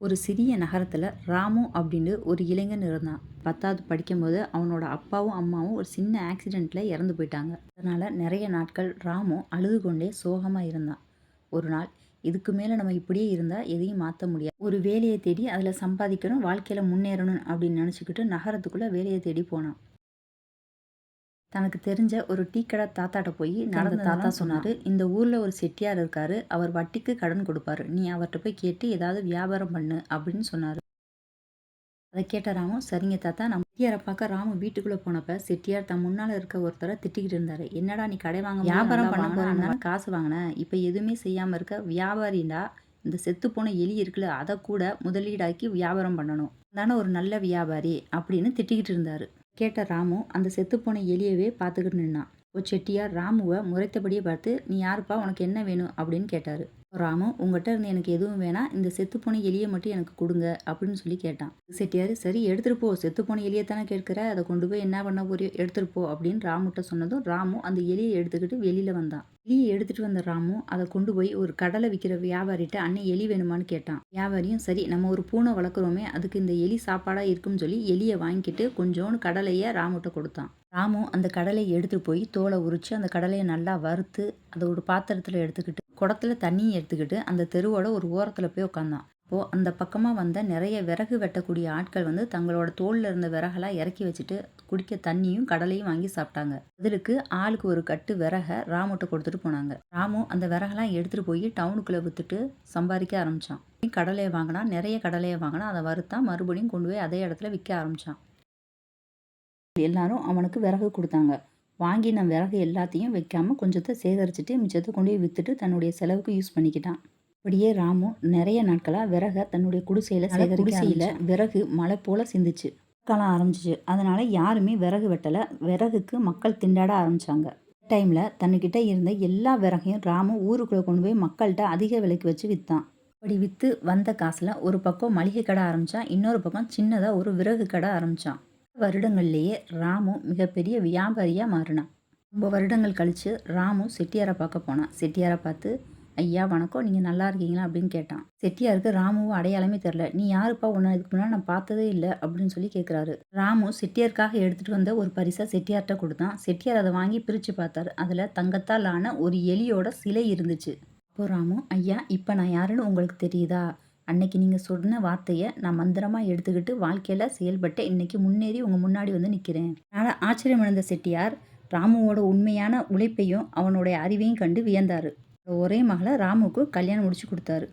ஒரு சிறிய நகரத்தில் ராமு அப்படின்னு ஒரு இளைஞன் இருந்தான். பத்தாவது படிக்கும்போது அவனோட அப்பாவும் அம்மாவும் ஒரு சின்ன ஆக்சிடெண்ட்டில் இறந்து போயிட்டாங்க. அதனால் நிறைய நாட்கள் ராமு அழுது கொண்டே சோகமாக இருந்தான். ஒரு நாள் இதுக்கு மேலே நம்ம இப்படியே இருந்தால் எதையும் மாற்ற முடியாது. ஒரு வேலையை தேடி அதில் சம்பாதிக்கணும் வாழ்க்கையில் முன்னேறணும் அப்படின்னு நினச்சிக்கிட்டு நகரத்துக்குள்ளே வேலையை தேடி போனான். தனக்கு தெரிஞ்ச ஒரு டீ கடை தாத்தாட்ட போய் நடந்த தாத்தா சொன்னார். இந்த ஊரில் ஒரு செட்டியார் இருக்காரு. அவர் வட்டிக்கு கடன் கொடுப்பாரு. நீ அவர்கிட்ட போய் கேட்டு ஏதாவது வியாபாரம் பண்ணு அப்படின்னு சொன்னார். அதை கேட்ட ராமு சரிங்க தாத்தா நம்ம செட்டியாரை பார்க்க ராமு வீட்டுக்குள்ளே போனப்ப செட்டியார் தன் முன்னால் இருக்க ஒருத்தரை திட்டிக்கிட்டு இருந்தாரு. என்னடா நீ கடை வாங்க வியாபாரம் பண்ண போறாங்க காசு வாங்கினேன் இப்போ எதுவுமே செய்யாமல் இருக்க வியாபாரிண்டா இந்த செத்து போன எலி இருக்குல்ல அதை கூட முதலீடாக்கி வியாபாரம் பண்ணணும். தானே ஒரு நல்ல வியாபாரி அப்படின்னு திட்டிக்கிட்டு இருந்தாரு. கேட்ட ராமு அந்த செத்துப்போன எலியவே பார்த்துக்கிட்டு நின்னான். செட்டியார் ராமுவை முறைத்தபடியே பார்த்து நீ யாருப்பா? உனக்கு என்ன வேணும்? அப்படின்னு கேட்டார். ராமு உங்கள்கிட்ட இருந்து எனக்கு எதுவும் வேணாம் இந்த செத்துப்போன எலியை மட்டும் எனக்கு கொடுங்க அப்படின்னு சொல்லி கேட்டான். செட்டியார் சரி எடுத்துகிட்டு போ. செத்துப்போன எலியை தானே கேட்குற? அதை கொண்டு போய் என்ன பண்ண போறியோ எடுத்துகிட்டு போ அப்படின்னு ராமுகிட்ட சொன்னதும் ராமு அந்த எலியை எடுத்துக்கிட்டு வெளியில் வந்தான். எலியை எடுத்துகிட்டு வந்த ராமு அதை கொண்டு போய் ஒரு கடலை விற்கிற வியாபாரிட்ட அண்ணன் எலி வேணுமான்னு கேட்டான். வியாபாரியும் சரி நம்ம ஒரு பூனை வளர்க்குறோமே அதுக்கு இந்த எலி சாப்பாடாக இருக்கும்னு சொல்லி எலியை வாங்கிட்டு கொஞ்சோண்டு கடலையை ராமுகிட்ட கொடுத்தான். ராமு அந்த கடலையை எடுத்துகிட்டு போய் தோலை உரித்து அந்த கடலையை நல்லா வறுத்து அதை ஒரு பாத்திரத்தில் எடுத்துக்கிட்டு குடத்துல தண்ணியை எடுத்துக்கிட்டு அந்த தெருவோட ஒரு ஓரத்தில் போய் உட்காந்தான் அப்போது அந்த பக்கமாக வந்த நிறைய விறகு வெட்டக்கூடிய ஆட்கள் வந்து தங்களோட தோளில் இருந்த விறகெல்லாம் இறக்கி வச்சுட்டு குடிக்க தண்ணியும் கடலையும் வாங்கி சாப்பிட்டாங்க. பதிலுக்கு ஆளுக்கு ஒரு கட்டு விறகை ராமுட்ட கொடுத்துட்டு போனாங்க. ராமு அந்த விறகெல்லாம் எடுத்துகிட்டு போய் டவுனுக்குள்ளே விற்றுட்டு சம்பாதிக்க ஆரம்பித்தான் கடலையை வாங்கினா நிறைய கடலையை வாங்கினா அதை வறுத்தான் மறுபடியும் கொண்டு போய் அதே இடத்துல விற்க ஆரம்பித்தான் எல்லாரும் அவனுக்கு விறகு கொடுத்தாங்க. வாங்கின விறகு எல்லாத்தையும் வைக்காமல் கொஞ்சத்தை சேகரிச்சுட்டு மிச்சத்தை கொண்டு போய் விற்றுட்டு தன்னுடைய செலவுக்கு யூஸ் பண்ணிக்கிட்டான். அப்படியே ராமு நிறைய நாட்களாக விறகை தன்னுடைய குடிசையில் குடிசையில் விறகு மழை போல் சிந்துச்சு. காலம் ஆரம்பிச்சிச்சு. அதனால் யாருமே விறகு வெட்டலை. விறகுக்கு மக்கள் திண்டாட ஆரம்பித்தாங்க டைமில் தன்னுக்கிட்ட இருந்த எல்லா விறகையும் ராமு ஊருக்குள்ளே கொண்டு போய் மக்கள்கிட்ட அதிக விலைக்கு வச்சு விற்றான் அப்படி விற்று வந்த காசில் ஒரு பக்கம் மளிகை கடை ஆரம்பித்தான் இன்னொரு பக்கம் சின்னதாக ஒரு விறகு கடை ஆரம்பித்தான் வருடங்கள்லேயே ராமு மிகப்பெரிய வியாபாரியாக மாறினான். ரொம்ப வருடங்கள் கழித்து ராமு செட்டியாரை பார்க்க போனான். செட்டியாரை பார்த்து ஐயா வணக்கம். நீங்கள் நல்லா இருக்கீங்களா? அப்படின்னு கேட்டான். செட்டியாருக்கு ராமுவும் அடையாளமே தெரில நீ யாருப்பா? உன்னை இதுக்கு முன்னாடி நான் பார்த்ததே இல்லை. அப்படின்னு சொல்லி கேட்குறாரு ராமு செட்டியாருக்காக எடுத்துகிட்டு வந்த ஒரு பரிசாக செட்டியார்கிட்ட கொடுத்தான். செட்டியார் அதை வாங்கி பிரித்து பார்த்தாரு. அதில் தங்கத்தால் ஆன ஒரு எலியோட சிலை இருந்துச்சு. அப்போ ராமு ஐயா இப்போ நான் யாருன்னு உங்களுக்கு தெரியுதா? அன்னைக்கு நீங்கள் சொன்ன வார்த்தையை நான் மந்திரமாக எடுத்துக்கிட்டு வாழ்க்கையில் செயல்பட்டு இன்னைக்கு முன்னேறி உங்கள் முன்னாடி வந்து நிற்கிறேன் ஆனால் ஆச்சரியமடைந்த செட்டியார் ராமுவோட உண்மையான உழைப்பையும் அவனுடைய அறிவையும் கண்டு வியந்தார். ஒரே மகளை ராமுக்கு கல்யாணம் முடிச்சு கொடுத்தாரு.